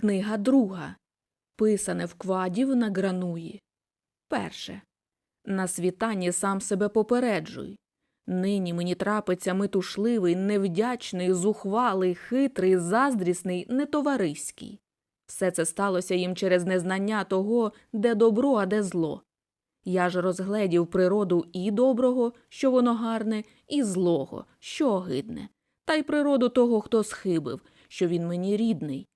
Книга друга. Писане вкладів на грануї. Перше. На світанні сам себе попереджуй. Нині мені трапиться метушливий, невдячний, зухвалий, хитрий, заздрісний, нетовариський. Все це сталося їм через незнання того, де добро, а де зло. Я ж розгледів природу і доброго, що воно гарне, і злого, що огидне, та й природу того, хто схибив, що він мені рідний.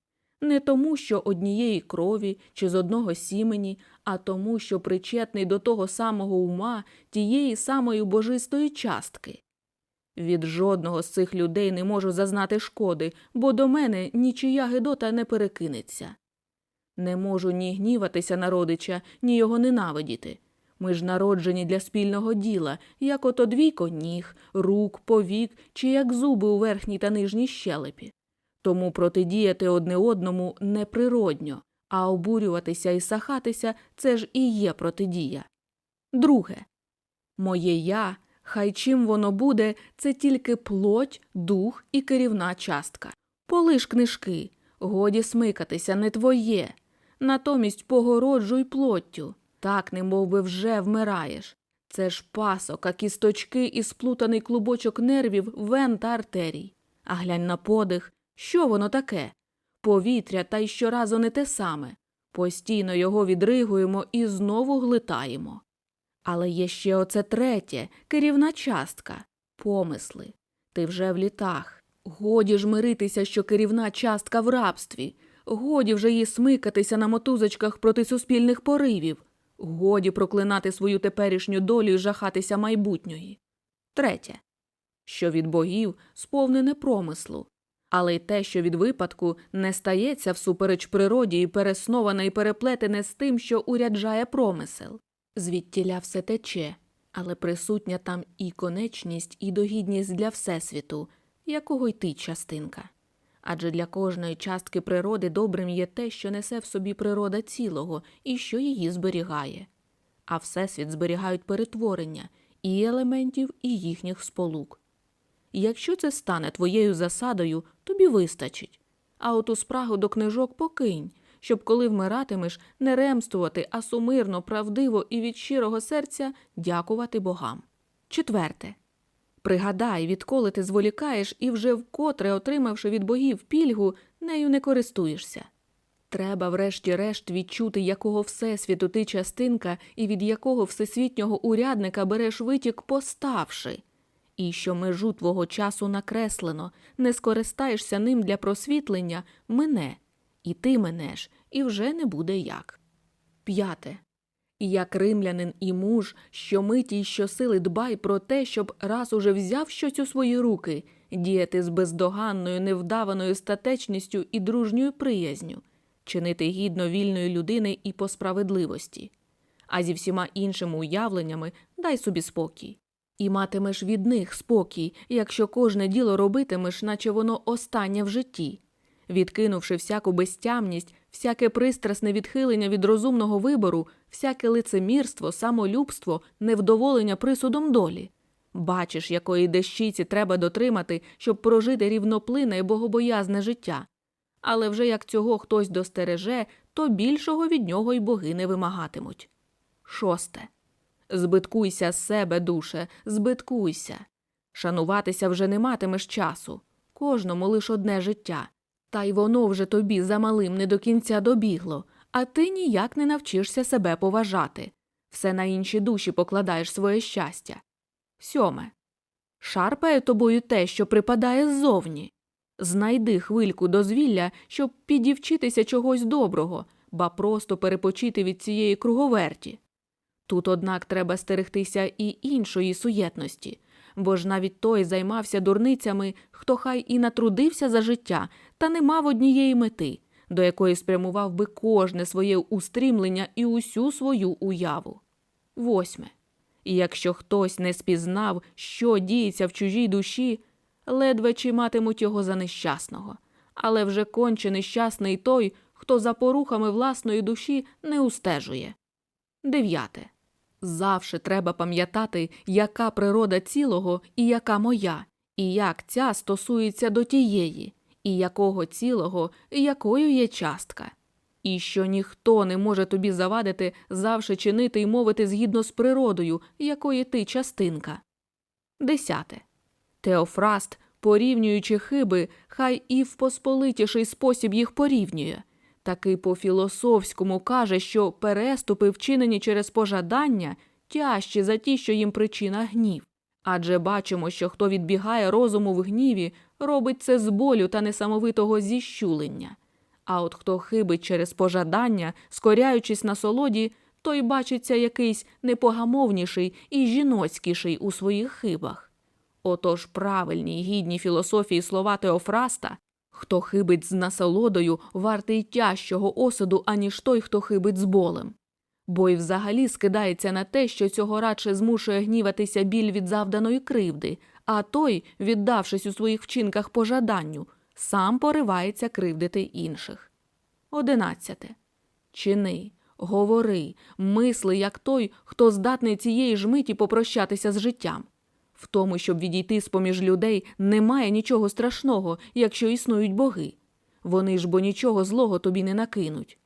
Не тому, що однієї крові чи з одного сімені, а тому, що причетний до того самого ума, тієї самої божистої частки. Від жодного з цих людей не можу зазнати шкоди, бо до мене нічия гидота не перекинеться. Не можу ні гніватися на родича, ні його ненавидіти. Ми ж народжені для спільного діла, як ото двійко ніг, рук, повік чи як зуби у верхній та нижній щелепі. Тому протидіяти одне одному неприродньо, а обурюватися і сахатися це ж і є протидія. Друге. Моє я, хай чим воно буде, це тільки плоть, дух і керівна частка. Полиш книжки, годі смикатися, не твоє. Натомість погороджуй плоттю, так немов би вже вмираєш. Це ж пасок, а кісточки і сплутаний клубочок нервів, вен та артерій. А глянь на подих, що воно таке? Повітря та й щоразу не те саме. Постійно його відригуємо і знову глитаємо. Але є ще оце третє, керівна частка помисли. Ти вже в літах. Годі ж миритися, що керівна частка в рабстві. Годі вже їй смикатися на мотузочках проти суспільних поривів. Годі проклинати свою теперішню долю і жахатися майбутньої. Третє. Що від богів сповнене промислу. Але й те, що від випадку не стається всупереч природі і пересноване і переплетене з тим, що уряджає промисел. Звідтіля все тече, але присутня там і конечність, і догідність для Всесвіту, якого й ти частинка. Адже для кожної частки природи добрим є те, що несе в собі природа цілого і що її зберігає. А Всесвіт зберігають перетворення і елементів, і їхніх сполук. Якщо це стане твоєю засадою, тобі вистачить. А оту спрагу до книжок покинь, щоб коли вмиратимеш, не ремствувати, а сумирно, правдиво і від щирого серця дякувати богам. Четверте. Пригадай, відколи ти зволікаєш і вже вкотре, отримавши від богів пільгу, нею не користуєшся. Треба, врешті-решт, відчути, якого всесвіту ти частинка і від якого всесвітнього урядника береш витік, поставши і що межу твого часу накреслено, не скористаєшся ним для просвітлення, мине, і ти минеш, і вже не буде як. П'яте. Як римлянин і муж, що миті й щосили дбай про те, щоб раз уже взяв щось у свої руки, діяти з бездоганною, невдаваною статечністю і дружньою приязню, чинити гідно вільної людини і по справедливості, а зі всіма іншими уявленнями дай собі спокій. І матимеш від них спокій, якщо кожне діло робитимеш, наче воно останнє в житті. Відкинувши всяку безтямність, всяке пристрасне відхилення від розумного вибору, всяке лицемірство, самолюбство, невдоволення присудом долі. Бачиш, якої дещиці треба дотримати, щоб прожити рівноплинне і богобоязне життя. Але вже як цього хтось достереже, то більшого від нього й боги не вимагатимуть. Шосте. Збиткуйся з себе, душе, збиткуйся. Шануватися вже не матимеш часу. Кожному лиш одне життя. Та й воно вже тобі замалим не до кінця добігло, а ти ніяк не навчишся себе поважати. Все на інші душі покладаєш своє щастя. Сьоме. Шарпає тобою те, що припадає ззовні. Знайди хвильку дозвілля, щоб підівчитися чогось доброго, ба просто перепочити від цієї круговерті. Тут, однак, треба стерегтися і іншої суєтності, бо ж навіть той займався дурницями, хто хай і натрудився за життя, та не мав однієї мети, до якої спрямував би кожне своє устрімлення і усю свою уяву. Восьме. І якщо хтось не спізнав, що діється в чужій душі, ледве чи матимуть його за нещасного, але вже конче нещасний той, хто за порухами власної душі не устежує. Дев'яте. Завше треба пам'ятати, яка природа цілого і яка моя, і як ця стосується до тієї, і якого цілого, і якою є частка, і що ніхто не може тобі завадити завше чинити й мовити згідно з природою, якої ти частинка. Десяте. Теофраст, порівнюючи хиби, хай і в посполитіший спосіб їх порівнює. Таки по-філософському каже, що переступи, вчинені через пожадання, тяжчі за ті, що їм причина гнів. Адже бачимо, що хто відбігає розуму в гніві, робить це з болю та несамовитого зіщулення. А от хто хибить через пожадання, скоряючись на солоді, той бачиться якийсь непогамовніший і жіноцькіший у своїх хибах. Отож правильні й гідні філософії слова Теофраста хто хибить з насолодою, вартий тяжчого осуду, аніж той, хто хибить з болем. Бо й взагалі скидається на те, що цього радше змушує гніватися біль від завданої кривди, а той, віддавшись у своїх вчинках пожаданню, сам поривається кривдити інших. Одинадцяте. Чини, говори, мисли, як той, хто здатний цієї ж миті попрощатися з життям. В тому, щоб відійти з поміж людей, немає нічого страшного, якщо існують боги. Вони ж бо нічого злого тобі не накинуть.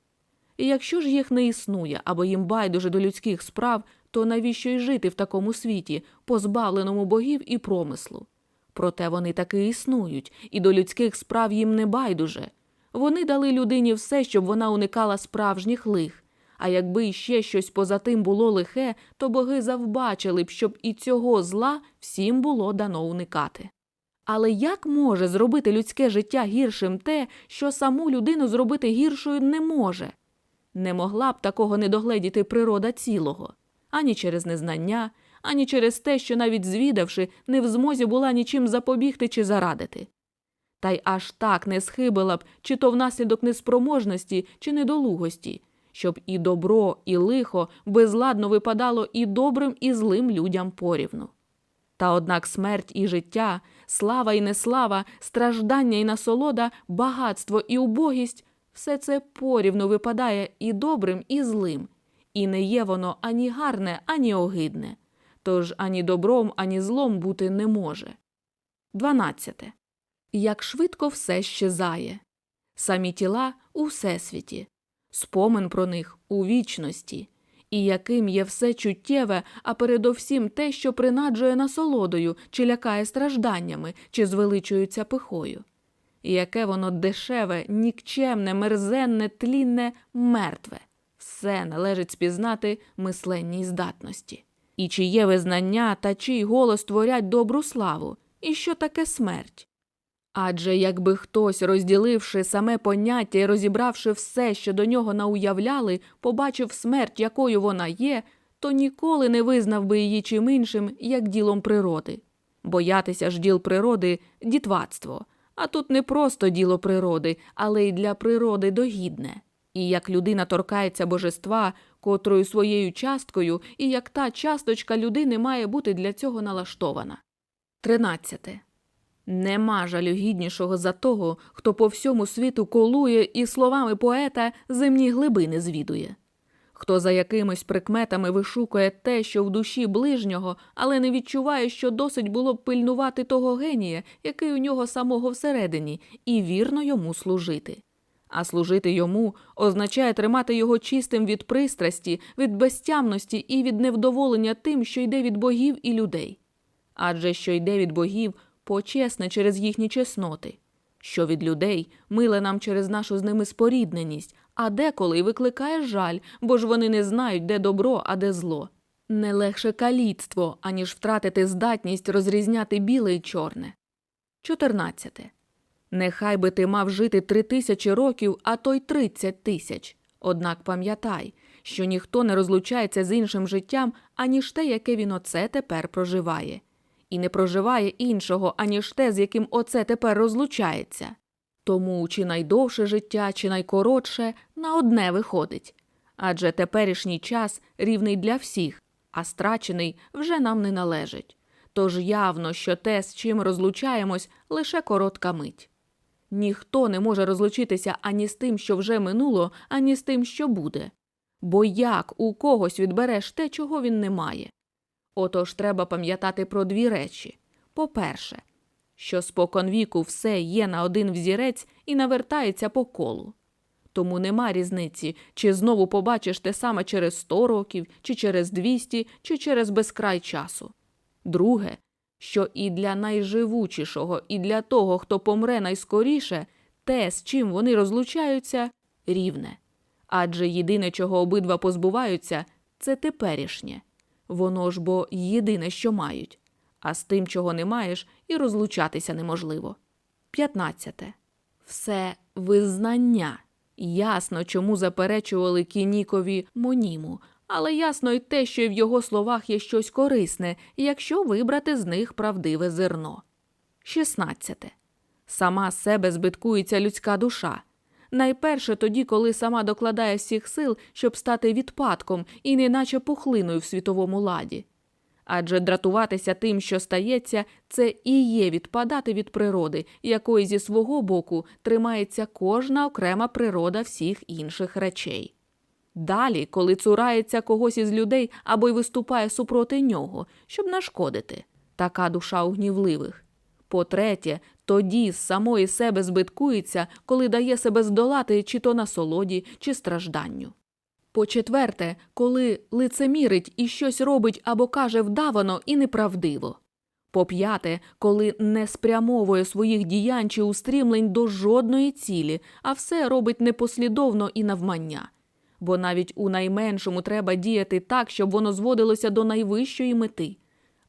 І якщо ж їх не існує або їм байдуже до людських справ, то навіщо й жити в такому світі, позбавленому богів і промислу? Проте вони таки існують, і до людських справ їм не байдуже. Вони дали людині все, щоб вона уникала справжніх лих. А якби іще щось поза тим було лихе, то боги завбачили б, щоб і цього зла всім було дано уникати. Але як може зробити людське життя гіршим те, що саму людину зробити гіршою не може? Не могла б такого не догледіти природа цілого ані через незнання, ані через те, що навіть звідавши, не в змозі була нічим запобігти чи зарадити. Та й аж так не схибила б, чи то внаслідок неспроможності, чи недолугості, щоб і добро, і лихо безладно випадало і добрим, і злим людям порівну. Та однак смерть і життя, слава і неслава, страждання і насолода, багатство і убогість все це порівну випадає і добрим, і злим, і не є воно ані гарне, ані огидне, тож ані добром, ані злом бути не може. 12. Як швидко все щезає. Самі тіла у всесвіті, спомин про них у вічності, і яким є все чуттєве, а передовсім те, що принаджує насолодою, чи лякає стражданнями, чи звеличується пихою. І яке воно дешеве, нікчемне, мерзенне, тлінне, мертве, все належить спізнати мисленній здатності. І чиє визнання та чий голос творять добру славу, і що таке смерть. Адже якби хтось, розділивши саме поняття і розібравши все, що до нього науявляли, побачив смерть, якою вона є, то ніколи не визнав би її чим іншим, як ділом природи. Боятися ж діл природи дітвацтво, а тут не просто діло природи, але й для природи догідне. І як людина торкається божества, котрою своєю часткою, і як та часточка людини має бути для цього налаштована. 13. Нема жалюгіднішого за того, хто по всьому світу колує і словами поета земні глибини звідує. Хто за якимись прикметами вишукує те, що в душі ближнього, але не відчуває, що досить було б пильнувати того генія, який у нього самого всередині, і вірно йому служити. А служити йому означає тримати його чистим від пристрасті, від безтямності і від невдоволення тим, що йде від богів і людей. Адже що йде від богів, почесне через їхні чесноти, що від людей миле нам через нашу з ними спорідненість, а деколи викликає жаль, бо ж вони не знають, де добро, а де зло. Не легше каліцтво, аніж втратити здатність розрізняти біле й чорне. 14. Нехай би ти мав жити три тисячі років, а то й тридцять тисяч. Однак пам'ятай, що ніхто не розлучається з іншим життям, аніж те, яке він оце тепер проживає, і не проживає іншого, аніж те, з яким оце тепер розлучається. Тому чи найдовше життя, чи найкоротше на одне виходить. Адже теперішній час рівний для всіх, а страчений вже нам не належить. Тож явно, що те, з чим розлучаємось, лише коротка мить. Ніхто не може розлучитися ані з тим, що вже минуло, ані з тим, що буде. Бо як у когось відбереш те, чого він не має? Отож треба пам'ятати про дві речі. По-перше, що споконвіку все є на один взірець і навертається по колу. Тому нема різниці, чи знову побачиш те саме через 100 років, чи через 200, чи через безкрай часу. Друге, що і для найживучішого, і для того, хто помре найскоріше, те, з чим вони розлучаються, рівне. Адже єдине, чого обидва позбуваються, це теперішнє. Воно ж бо єдине, що мають, а з тим, чого не маєш, і розлучатися неможливо. 15. Все визнання. Ясно, чому заперечували Кінікові Моніму, але ясно й те, що в його словах є щось корисне, якщо вибрати з них правдиве зерно. 16. Сама себе збиткується людська душа. Найперше тоді, коли сама докладає всіх сил, щоб стати відпадком і неначе пухлиною в світовому ладі. Адже дратуватися тим, що стається, це і є відпадати від природи, якої зі свого боку тримається кожна окрема природа всіх інших речей. Далі, коли цурається когось із людей або й виступає супроти нього, щоб нашкодити, така душа у гнівливих. По-третє, тоді з самої себе збиткується, коли дає себе здолати чи то насолоді, чи стражданню. По-четверте, коли лицемірить і щось робить або каже вдавано і неправдиво. По-п'яте, коли не спрямовує своїх діянь чи устрімлень до жодної цілі, а все робить непослідовно і навмання. Бо навіть у найменшому треба діяти так, щоб воно зводилося до найвищої мети.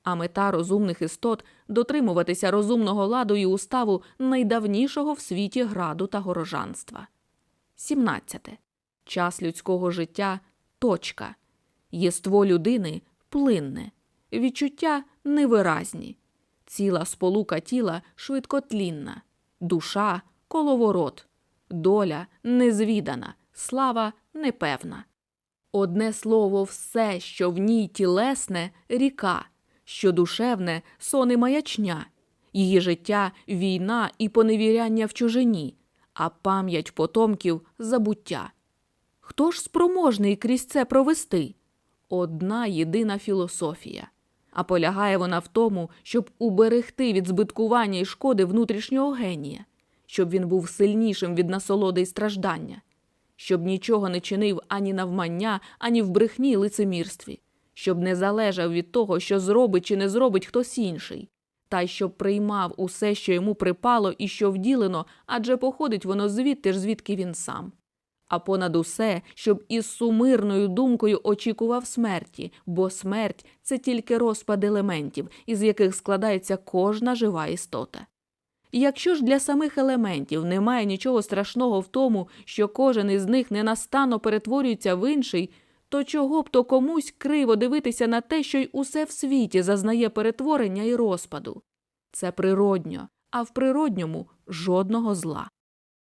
А мета розумних істот дотримуватися розумного ладу і уставу найдавнішого в світі граду та горожанства. 17. Час людського життя точка. Єство людини плинне, відчуття невиразні, ціла сполука тіла швидкотлінна, душа коловорот, доля незвідана, слава непевна. Одне слово, все, що в ній тілесне ріка, що душевне сон і маячня, її життя війна і поневіряння в чужині, а пам'ять потомків забуття. Хто ж спроможний крізь це провести? Одна єдина філософія. А полягає вона в тому, щоб уберегти від збиткування і шкоди внутрішнього генія, щоб він був сильнішим від насолоди і страждання, щоб нічого не чинив ані навмання, ані в брехні й лицемірстві, щоб не залежав від того, що зробить чи не зробить хтось інший, та й щоб приймав усе, що йому припало і що вділено, адже походить воно звідти ж, звідки він сам а понад усе, щоб із сумирною думкою очікував смерті, бо смерть це тільки розпад елементів, із яких складається кожна жива істота. Якщо ж для самих елементів немає нічого страшного в тому, що кожен із них ненастанно перетворюється в інший, то чого б то комусь криво дивитися на те, що й усе в світі зазнає перетворення і розпаду? Це природньо, а в природньому жодного зла.